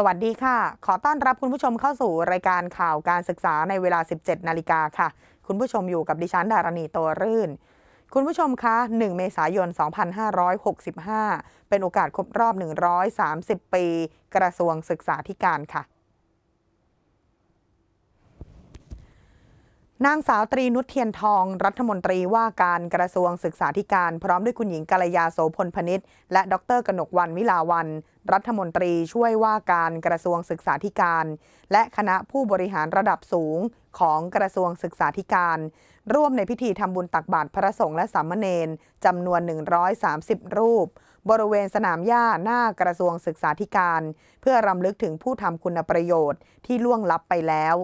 สวัสดีค่ะ ขอต้อนรับคุณผู้ชมเข้าสู่รายการข่าวการศึกษาในเวลา 17 นาฬิกาค่ะ คุณผู้ชมอยู่กับดิฉันดารณีตัวรื่น คุณผู้ชมคะ 1 เมษายน 2565 เป็นโอกาสครบรอบ 130 ปี กระทรวงศึกษาธิการค่ะ นางสาวตรีนุชเทียนทอง รัฐมนตรีว่าการกระทรวงศึกษาธิการพร้อมด้วยคุณหญิงกัลยาโสพลพนิษฐ์และดรกนกวันวิลาวัน รัฐมนตรีช่วยว่าการกระทรวงศึกษาธิการ และคณะผู้บริหารระดับสูงของกระทรวงศึกษาธิการ ร่วมในพิธีทำบุญตักบาตรพระสงฆ์และสามเณรจำนวน 130 รูป บริเวณสนามหญ้าหน้ากระทรวงศึกษาธิการ เพื่อรำลึกถึงผู้ทำคุณประโยชน์ที่ล่วงลับไปแล้ว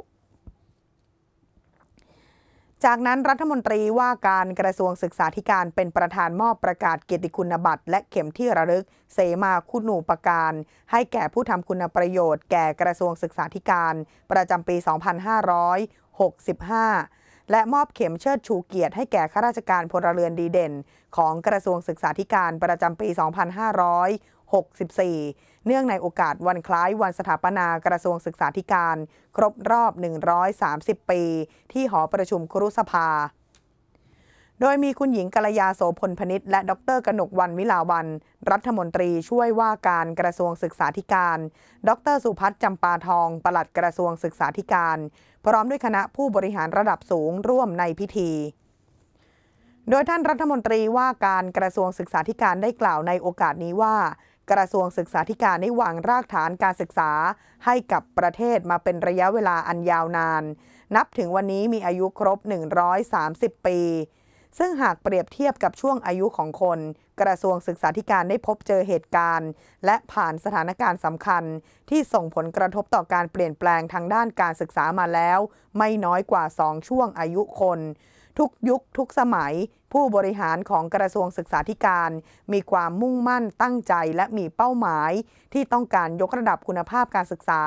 จากนั้นรัฐมนตรีว่าการกระทรวงศึกษาธิการเป็นประธานมอบประกาศเกียรติคุณบัตรและเข็มที่ระลึก เสมาคุณูปการ ให้แก่ผู้ทำคุณประโยชน์แก่กระทรวงศึกษาธิการ ประจำปี 2565 และมอบเข็มเชิดชูเกียรติให้แก่ข้าราชการพลเรือนดีเด่น ของกระทรวงศึกษาธิการประจำปี 2564เนื่องในโอกาสวันคล้ายวันสถาปนากระทรวงศึกษาธิการ ครบรอบ 130 ปี ที่หอประชุมครุสภา โดยมีคุณหญิงกัลยาโสพลพนิษและดรกนกวันวิลาวัน รัฐมนตรีช่วยว่าการกระทรวงศึกษาธิการ ดรสุพัฒน์จำปาทองปลัดกระทรวงศึกษาธิการ พร้อมด้วยคณะผู้บริหารระดับสูงร่วมในพิธีโดยท่านรัฐมนตรีว่าการกระทรวงศึกษาธิการได้กล่าวในโอกาสนี้ว่า กระทรวงศึกษาธิการได้วางรากฐานการศึกษาให้กับประเทศมาเป็นระยะเวลาอันยาวนาน นับถึงวันนี้มีอายุครบ 130 ปี ซึ่งหากเปรียบเทียบกับช่วงอายุของคน กระทรวงศึกษาธิการได้พบเจอเหตุการณ์ และผ่านสถานการณ์สำคัญ ที่ส่งผลกระทบต่อการเปลี่ยนแปลงทางด้านการศึกษามาแล้ว ไม่น้อยกว่า 2 ช่วงอายุคน ทุกยุคทุกสมัย ผู้บริหารของกระทรวงศึกษาธิการ มีความมุ่งมั่นตั้งใจและมีเป้าหมาย ที่ต้องการยกระดับคุณภาพการศึกษา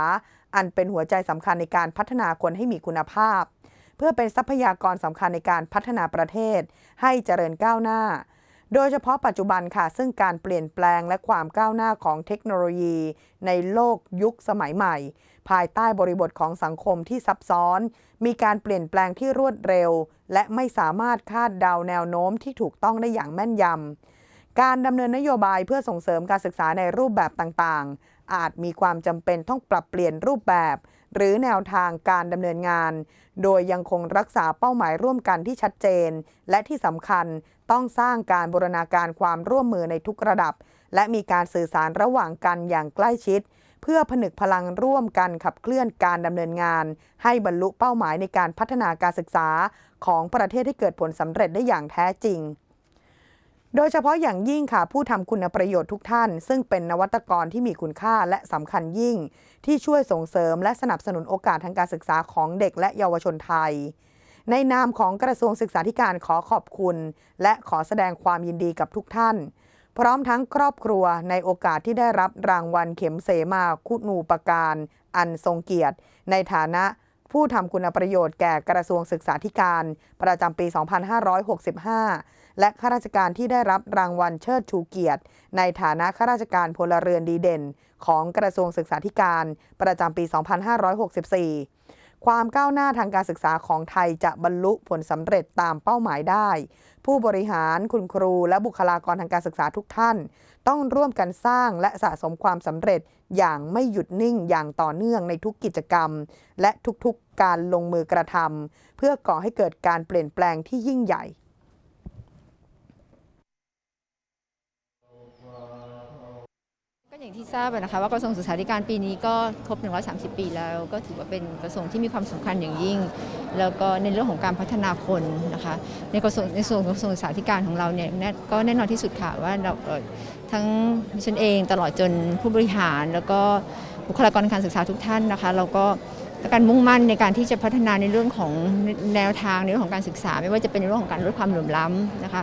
อันเป็นหัวใจสำคัญในการพัฒนาคนให้มีคุณภาพ เพื่อเป็นทรัพยากรสำคัญในการพัฒนาประเทศ ให้เจริญก้าวหน้า โดยเฉพาะปัจจุบันค่ะ ซึ่งการเปลี่ยนแปลงและความก้าวหน้าของเทคโนโลยีในโลกยุคสมัยใหม่ ภายใต้บริบทของสังคมที่ซับซ้อน มีการเปลี่ยนแปลงที่รวดเร็ว และไม่สามารถคาดเดาแนวโน้มที่ถูกต้องได้อย่างแม่นยำการดำเนินนโยบายเพื่อส่งเสริมการศึกษาในรูปแบบต่าง อาจมีความจำเป็นต้องปรับเปลี่ยนรูปแบบ หรือแนวทางการดำเนินงาน โดยยังคงรักษาเป้าหมายร่วมกันที่ชัดเจน และที่สำคัญต้องสร้างการบูรณาการความร่วมมือในทุกระดับ และมีการสื่อสารระหว่างกันอย่างใกล้ชิด เพื่อผนึกพลังร่วมกันขับเคลื่อนการดำเนินงาน ให้บรรลุเป้าหมายในการพัฒนาการศึกษา ของประเทศให้เกิดผลสำเร็จได้อย่างแท้จริง โดยเฉพาะอย่างยิ่งค่ะ ผู้ทำคุณประโยชน์ทุกท่าน ซึ่งเป็นนวัตกรที่มีคุณค่าและสำคัญยิ่ง ที่ช่วยส่งเสริมและสนับสนุนโอกาสทางการศึกษาของเด็กและเยาวชนไทย ในนามของกระทรวงศึกษาธิการขอขอบคุณ และขอแสดงความยินดีกับทุกท่าน พร้อมทั้งครอบครัวในโอกาสที่ได้รับรางวัลเข็มเสมาคุณูปการ อันทรงเกียรติ ในฐานะ ผู้ทำคุณประโยชน์แก่กระทรวงศึกษาธิการ ประจำปี 2565 และข้าราชการที่ได้รับรางวัลเชิดชูเกียรติ ในฐานะข้าราชการพลเรือนดีเด่น ของกระทรวงศึกษาธิการ ประจำปี 2564 ความก้าวหน้าทางการศึกษาของไทยจะบรรลุผลสำเร็จตามเป้าหมายได้ ผู้บริหารคุณครูและบุคลากรทางการศึกษาทุกท่าน ต้องร่วมกันสร้างและสะสมความสำเร็จอย่างไม่หยุดนิ่งอย่างต่อเนื่องในทุกกิจกรรม และทุกๆการลงมือกระทำเพื่อก่อให้เกิดการเปลี่ยนแปลงที่ยิ่งใหญ่ ที่ทราบนะคะว่ากระทรวงศึกษาธิการปีนี้ก็ครบ 130 ปีแล้ว ก็ถือว่าเป็นกระทรวงที่มีความสำคัญอย่างยิ่ง แล้วก็ในเรื่องของการพัฒนาคนนะคะในกระทรวงในส่วนของกระทรวงศึกษาธิการของเราเนี่ยก็แน่นอนที่สุดค่ะว่าเราทั้งฉันเองตลอดจนผู้บริหาร แล้วก็บุคลากรทางการศึกษาทุกท่านนะคะ เราก็ การมุ่งมั่นในการที่จะพัฒนาในเรื่องของแนวทางในเรื่องของการศึกษา ไม่ว่าจะเป็นในเรื่องของการลดความเหลื่อมล้ำนะคะ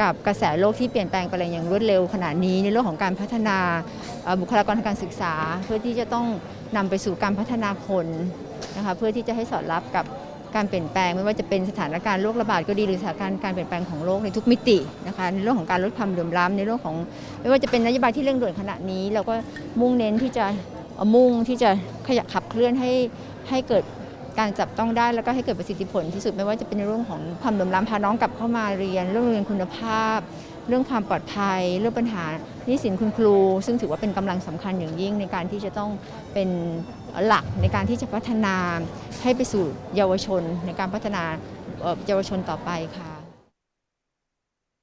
กับกระแสโลกที่เปลี่ยนแปลงไปอย่างรวดเร็วขณะนี้ในเรื่องของการพัฒนาบุคลากรทางการศึกษา เพื่อที่จะต้องนำไปสู่การพัฒนาคนนะคะเพื่อที่จะให้สอดรับกับการเปลี่ยนแปลงไม่ว่าจะเป็นสถานการณ์โรคระบาดก็ดีหรือสถานการณ์การเปลี่ยนแปลงของโลกในทุกมิตินะคะในเรื่องของการลดความเหลื่อมล้ำในเรื่องของ ไม่ว่าจะเป็นนโยบายที่เร่งด่วนขณะนี้ เราก็มุ่งเน้นที่จะมุ่งที่จะขยับขับเคลื่อนให้ ให้เกิดการจับต้องได้แล้วก็ให้เกิดประสิทธิผลที่สุดไม่ว่าจะเป็นเรื่องของความเหลื่อมล้ำพาน้องกลับเข้ามาเรียน เรื่องเรียนคุณภาพ เรื่องความปลอดภัย เรื่องปัญหาหนี้สินคุณครู ซึ่งถือว่าเป็นกำลังสำคัญอย่างยิ่งในการที่จะต้องเป็นหลักในการที่จะพัฒนาให้ไปสู่เยาวชน ในการพัฒนาเยาวชนต่อไปค่ะ